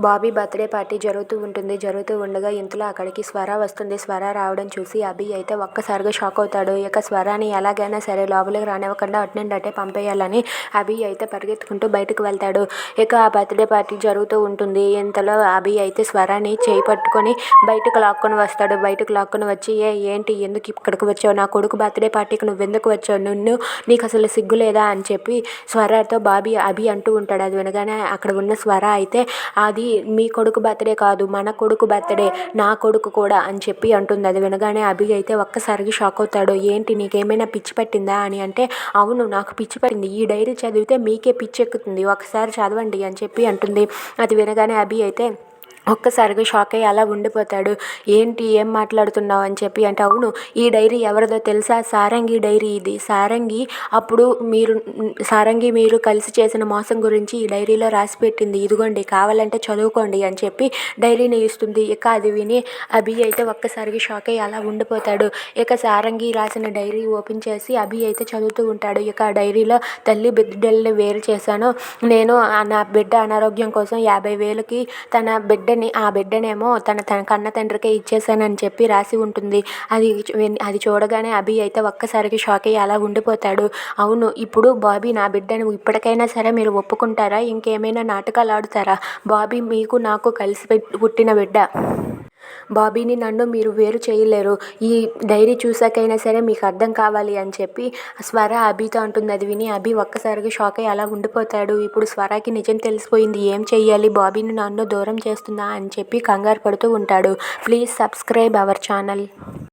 Bobby birthday party జరుగుతూ ఉంటుంది. జరుగుతూ ఉండగా ఇంతలో అక్కడికి స్వర వస్తుంది. స్వర రావడం చూసి అభి అయితే ఒక్కసారిగా షాక్ అవుతాడు. ఇక స్వరాని ఎలాగైనా సరే లోపలికి రానివ్వకుండా అటు నుండి అటే పంపేయాలని అభి అయితే పరిగెత్తుకుంటూ బయటకు వెళ్తాడు. ఇక ఆ బర్త్డే పార్టీ జరుగుతూ ఉంటుంది. ఇంతలో అభి అయితే స్వరాని చేయి పట్టుకొని బయటకు లాక్కొని వస్తాడు. బయటకు లాక్కొని వచ్చి ఏ ఏంటి? ఎందుకు ఇక్కడికి వచ్చావు? నా కొడుకు బర్త్డే పార్టీకి నువ్వు ఎందుకు వచ్చావు? నిన్ను నీకు అసలు సిగ్గు లేదా? అని చెప్పి స్వరాతో బాబీ అభి అంటూ ఉంటాడు. అది వినగానే అక్కడ ఉన్న స్వర అయితే అది మీ కొడుకు బర్త్డే కాదు మన కొడుకు బర్త్డే నా కొడుకు కూడా అని చెప్పి అంటుంది. అది వినగానే అభి అయితే ఒక్కసారిగా షాక్ అవుతాడు. ఏంటి నీకేమైనా పిచ్చి పట్టిందా? అని అంటే అవును నాకు పిచ్చి పట్టింది. ఈ డైరీ చదివితే మీకే పిచ్చి ఎక్కుతుంది ఒకసారి చదవండి అని చెప్పి అంటుంది. అది వినగానే అభి అయితే ఒక్కసారిగా షాక్ అయ్యి అలా ఉండిపోతాడు. ఏంటి ఏం మాట్లాడుతున్నావు అని చెప్పి అంటే అవును ఈ డైరీ ఎవరిదో తెలుసా? సారంగి డైరీ ఇది. సారంగి అప్పుడు మీరు సారంగి మీరు కలిసి చేసిన మోసం గురించి ఈ డైరీలో రాసి పెట్టింది. ఇదిగోండి కావాలంటే చదువుకోండి అని చెప్పి డైరీని ఇస్తుంది. ఇక అది విని అభి అయితే ఒక్కసారిగా షాక్ అయ్యి అలా ఉండిపోతాడు. ఇక సారంగి రాసిన డైరీ ఓపెన్ చేసి అభి అయితే చదువుతూ ఉంటాడు. ఇక ఆ డైరీలో తల్లి బిడ్డల్ని వేరు చేశాను. నేను నా బిడ్డ అనారోగ్యం కోసం యాభై వేలకి తన బిడ్డ బిడ్డని ఆ బిడ్డనేమో తన తన కన్న తండ్రికే ఇచ్చేసానని చెప్పి రాసి ఉంటుంది. అది అది చూడగానే అభి అయితే ఒక్కసారికి షాక్ అయ్యి అలా ఉండిపోతాడు. అవును ఇప్పుడు బాబీ నా బిడ్డను ఇప్పటికైనా సరే మీరు ఒప్పుకుంటారా? ఇంకేమైనా నాటకాలు ఆడుతారా? బాబీ మీకు నాకు కలిసి పుట్టిన బిడ్డ. బాబీని నన్ను మీరు వేరు చేయలేరు. ఈ డైరీ చూసాకైనా సరే మీకు అర్థం కావాలి అని చెప్పి స్వర అభితో అంటుంది. అది విని అభి ఒక్కసారిగా షాక్ అయ్యి అలా ఉండిపోతాడు. ఇప్పుడు స్వరాకి నిజం తెలిసిపోయింది. ఏం చెయ్యాలి? బాబీని నన్ను దూరం చేస్తుందా? అని చెప్పి కంగారు పడుతూ ఉంటాడు. Please subscribe our channel.